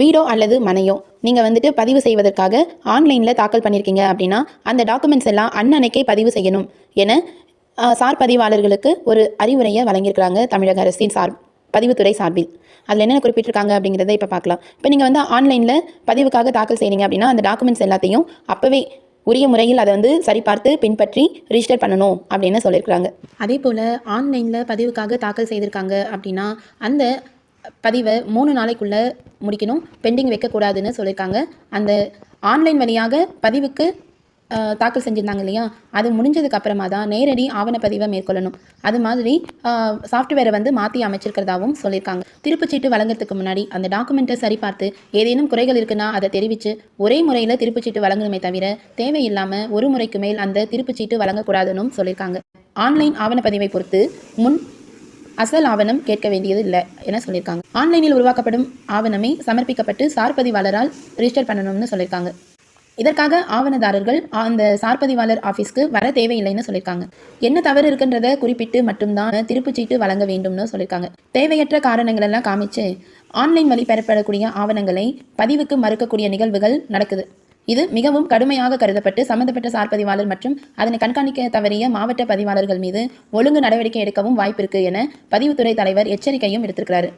வீடோ அல்லது மனையோ. நீங்கள் வந்துட்டு பதிவு செய்வதற்காக ஆன்லைனில் தாக்கல் பண்ணியிருக்கீங்க அப்படின்னா அந்த டாக்குமெண்ட்ஸ் எல்லாம் அன்னன்னைக்கே பதிவு செய்யணும் என சார் பதிவாளர்களுக்கு ஒரு அறிவுரையை வழங்கியிருக்கிறாங்க தமிழக அரசின் சார் பதிவுத்துறை சார்பில். அதில் என்னென்ன குறிப்பிட்டிருக்காங்க அப்படிங்கிறத இப்போ பார்க்கலாம் இப்போ நீங்கள் வந்து ஆன்லைனில் பதிவுக்காக தாக்கல் செய்கிறீங்க அப்படின்னா அந்த டாக்குமெண்ட்ஸ் எல்லாத்தையும் அப்போவே உரிய முறையில் அதை வந்து சரிபார்த்து பின்பற்றி ரிஜிஸ்டர் பண்ணணும் அப்படின்னு சொல்லியிருக்கிறாங்க. அதே போல் ஆன்லைனில் பதிவுக்காக தாக்கல் செய்திருக்காங்க அப்படின்னா அந்த பதிவை மூணு நாளைக்குள்ளே முடிக்கணும். பெண்டிங் வைக்கக்கூடாதுன்னு சொல்லியிருக்காங்க. அந்த ஆன்லைன் வழியாக பதிவுக்கு தாக்கல் செஞ்சுருந்தாங்க இல்லையா? அது முடிஞ்சதுக்கு அப்புறமா தான் நேரடி ஆவணப்பதிவை மேற்கொள்ளணும். அது மாதிரி சாஃப்ட்வேரை வந்து மாற்றி அமைச்சிருக்கிறதாவும் சொல்லியிருக்காங்க. திருப்புச்சீட்டு வழங்குறதுக்கு முன்னாடி அந்த டாக்குமெண்ட்டை சரிபார்த்து ஏதேனும் குறைகள் இருக்குன்னா அதை தெரிவித்து ஒரே முறையில் திருப்புச்சீட்டு வழங்கணுமே தவிர தேவையில்லாமல் ஒரு முறைக்கு மேல் அந்த திருப்புச்சீட்டு வழங்கக்கூடாதுன்னு சொல்லியிருக்காங்க. ஆன்லைன் ஆவணப்பதிவை பொறுத்து முன் அசல் ஆவணம் கேட்க வேண்டியது இல்லை என சொல்லியிருக்காங்க. ஆன்லைனில் உருவாக்கப்படும் ஆவணமே சமர்ப்பிக்கப்பட்டு சார்பதிவாளரால் ரிஜிஸ்டர் பண்ணணும்னு சொல்லியிருக்காங்க. இதற்காக ஆவணதாரர்கள் அந்த சார்பதிவாளர் ஆஃபீஸ்க்கு வர தேவையில்லைன்னு சொல்லியிருக்காங்க. என்ன தவறு இருக்குன்றத குறிப்பிட்டு மட்டும்தான் திருப்புச்சீட்டு வழங்க வேண்டும்னு சொல்லியிருக்காங்க. தேவையற்ற காரணங்கள் எல்லாம் காமிச்சு ஆன்லைன் வழி பெறப்படக்கூடிய ஆவணங்களை பதிவுக்கு மறுக்கக்கூடிய நிகழ்வுகள் நடக்குது. இது மிகவும் கடுமையாக கருதப்பட்டு சம்பந்தப்பட்ட சார்பதிவாளர் மற்றும் அதனை கண்காணிக்க தவறிய மாவட்ட பதிவாளர்கள் மீது ஒழுங்கு நடவடிக்கை எடுக்கவும் வாய்ப்பிருக்கு என பதிவுத்துறை தலைவர் எச்சரிக்கையும் விடுத்திருக்கிறார்.